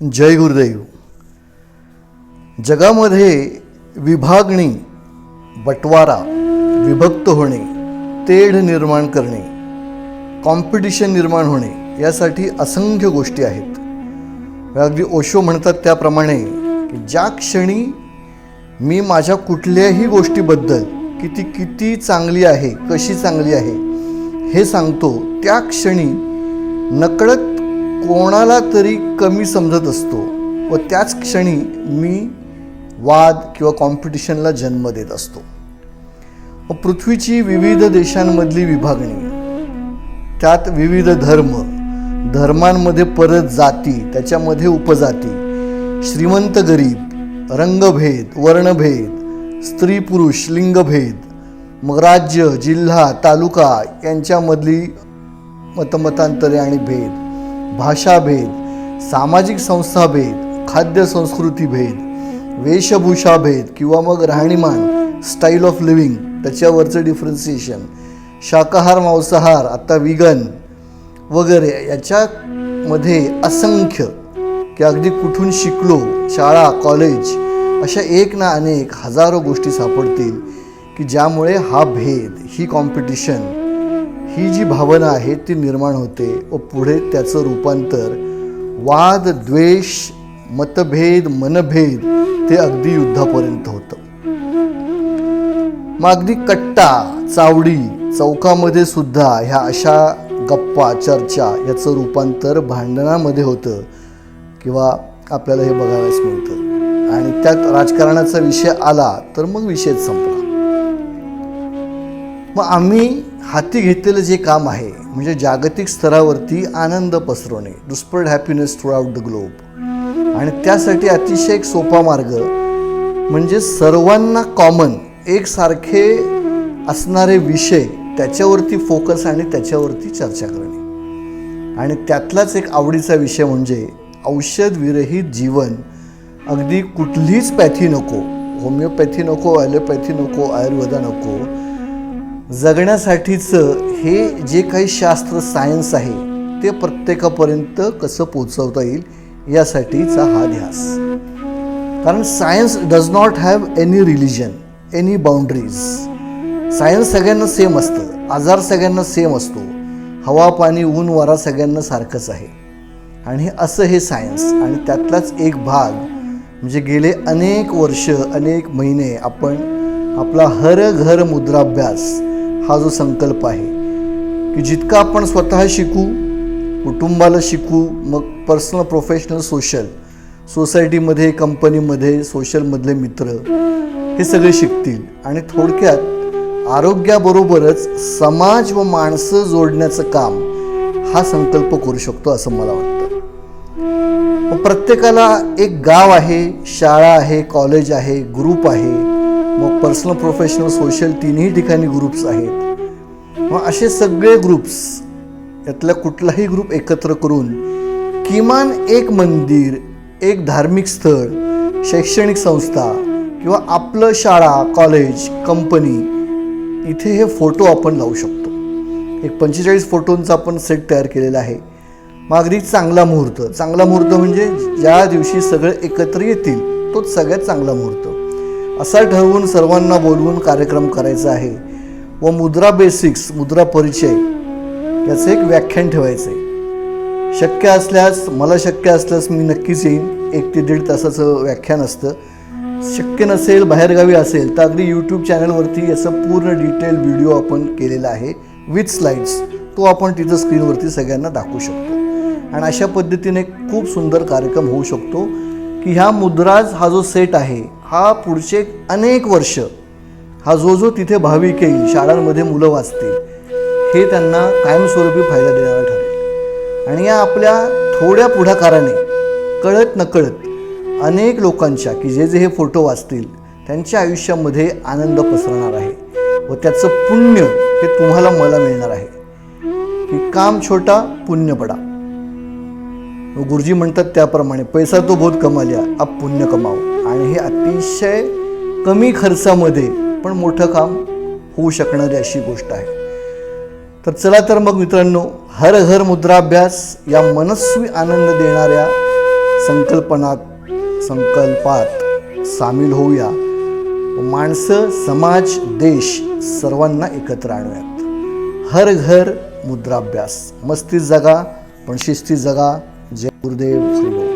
जय गुरुदेव. जगामध्ये विभागणी बटवारा विभक्त होणे तेढ निर्माण करणे कॉम्पिटिशन निर्माण होणे यासाठी असंख्य गोष्टी आहेत. अगदी ओशो म्हणतात त्याप्रमाणे की ज्या क्षणी मी माझ्या कुठल्याही गोष्टीबद्दल की ती किती चांगली आहे कशी चांगली आहे हे सांगतो त्या क्षणी नकळत कोणाला तरी कमी समजत असतो व त्याच क्षणी मी वाद किंवा कॉम्पिटिशनला जन्म देत असतो. व पृथ्वीची विविध देशांमधली विभागणी त्यात विविध धर्म धर्मांमध्ये परत जाती त्याच्यामध्ये उपजाती श्रीमंत गरीब रंगभेद वर्णभेद स्त्री पुरुष लिंगभेद मग राज्य जिल्हा तालुका यांच्यामधली मतमतांतरे आणि भेद. भाषाभेद सामाजिक संस्थाभेद खाद्य संस्कृती भेद वेशभूषा भेद किंवा मग राहणीमान स्टाईल ऑफ लिव्हिंग त्याच्यावरचं डिफरन्सिएशन शाकाहार मांसाहार आत्ता विगन वगैरे याच्यामध्ये असंख्य की अगदी कुठून शिकलो शाळा कॉलेज अशा एक ना अनेक हजारो गोष्टी सापडतील की ज्यामुळे हा भेद ही कॉम्पिटिशन ही जी भावना आहे ती निर्माण होते व पुढे त्याचं रूपांतर वाद द्वेष मतभेद मनभेद ते अगदी युद्धापर्यंत होतं. मग अगदी कट्टा चावडी चौकामध्ये सुद्धा ह्या अशा गप्पा चर्चा याचं रूपांतर भांडणामध्ये होतं किंवा आपल्याला हे बघावयास मिळतं. आणि त्यात राजकारणाचा विषय आला तर मग विषयच संपला. मग आम्ही हाती घेतलेलं जे काम आहे म्हणजे जागतिक स्तरावरती आनंद पसरवणे to spread happiness throughout the globe आणि त्यासाठी अतिशय एक सोपा मार्ग म्हणजे सर्वांना कॉमन एकसारखे असणारे विषय त्याच्यावरती फोकस आणि त्याच्यावरती चर्चा करणे. आणि त्यातलाच एक आवडीचा विषय म्हणजे औषधविरहित जीवन. अगदी कुठलीच पॅथी नको होमिओपॅथी नको ॲलोपॅथी नको आयुर्वेदा नको जगण्यासाठीचं हे जे काही शास्त्र सायन्स आहे ते प्रत्येकापर्यंत कसं पोचवता येईल यासाठीचा हा ध्यास कारण science does not have any religion any boundaries science सगळ्यांना सेम असतं आजार सगळ्यांना सेम असतो हवा पाणी ऊन वारा सगळ्यांना सारखंच आहे. आणि हे असं हे सायन्स आणि त्यातलाच एक भाग म्हणजे गेले अनेक वर्ष अनेक महिने आपण आपला हर घर मुद्राभ्यास हा जो संकल्प आहे की जितका आपण स्वतः शिकू कुटुंबाला शिकू मग पर्सनल प्रोफेशनल सोशल सोसायटीमध्ये कंपनीमध्ये सोशलमधले मित्र हे सगळे शिकतील. आणि थोडक्यात आरोग्याबरोबरच समाज व माणसं जोडण्याचं काम हा संकल्प करू शकतो असं मला वाटतं. प्रत्येकाला एक गाव आहे शाळा आहे कॉलेज आहे ग्रुप आहे. मग पर्सनल प्रोफेशनल सोशल तिन्ही ठिकाणी ग्रुप्स आहेत. मग असे सगळे ग्रुप्स यातला कुठलाही ग्रुप एकत्र करून किमान एक मंदिर एक धार्मिक स्थळ शैक्षणिक संस्था किंवा आपलं शाळा कॉलेज कंपनी इथे हे फोटो आपण लावू शकतो. एक पंचेचाळीस फोटोंचा आपण सेट तयार केलेला आहे. मग अगदी चांगला मुहूर्त. चांगला मुहूर्त म्हणजे ज्या दिवशी सगळे एकत्र येतील तोच सगळ्यात चांगला मुहूर्त. असा ठरवून सर्वांना बोलवून कार्यक्रम करायचा आहे. व मुद्रा बेसिक्स मुद्रा परिचय याचं एक व्याख्यान ठेवायचं आहे शक्य असल्यास मला शक्य असल्यास मी नक्कीच येईन. एक ते दीड तासाचं व्याख्यान असतं. शक्य नसेल बाहेरगावी असेल तर अगदी यूट्यूब चॅनलवरती याचं पूर्ण डिटेल व्हिडिओ आपण केलेला आहे. विथ स्लाइड्स तो आपण तिथं स्क्रीनवरती सगळ्यांना दाखवू शकतो. आणि अशा पद्धतीने खूप सुंदर कार्यक्रम होऊ शकतो की ह्या मुद्राज हा जो सेट आहे हा पुढचे अनेक वर्ष हा जो जो तिथे भाविक येईल शाळांमध्ये मुलं वाचतील हे त्यांना कायमस्वरूपी फायदा देणारा ठरेल. आणि या आपल्या थोड्या पुढाकाराने कळत नकळत अनेक लोकांच्या की जे जे हे फोटो वाचतील त्यांच्या आयुष्यामध्ये आनंद पसरणार आहे व त्याचं पुण्य हे तुम्हाला मला मिळणार आहे. की काम छोटा पुण्य बडा. गुरुजी म्हणतात त्याप्रमाणे पैसा तो बहुत कमाल्या आप पुण्य कमाव आणि हे अतिशय कमी खर्चामध्ये पण मोठं काम होऊ शकणारी अशी गोष्ट आहे. तर चला तर मग मित्रांनो हर घर मुद्राभ्यास या मनस्वी आनंद देणाऱ्या संकल्पनात संकल्पात सामील होऊया. माणसं समाज देश सर्वांना एकत्र आणूयात. हर घर मुद्राभ्यास. मस्ती जगा पण शिस्ती जगा. ഗുരുദേവ് ശ്രീ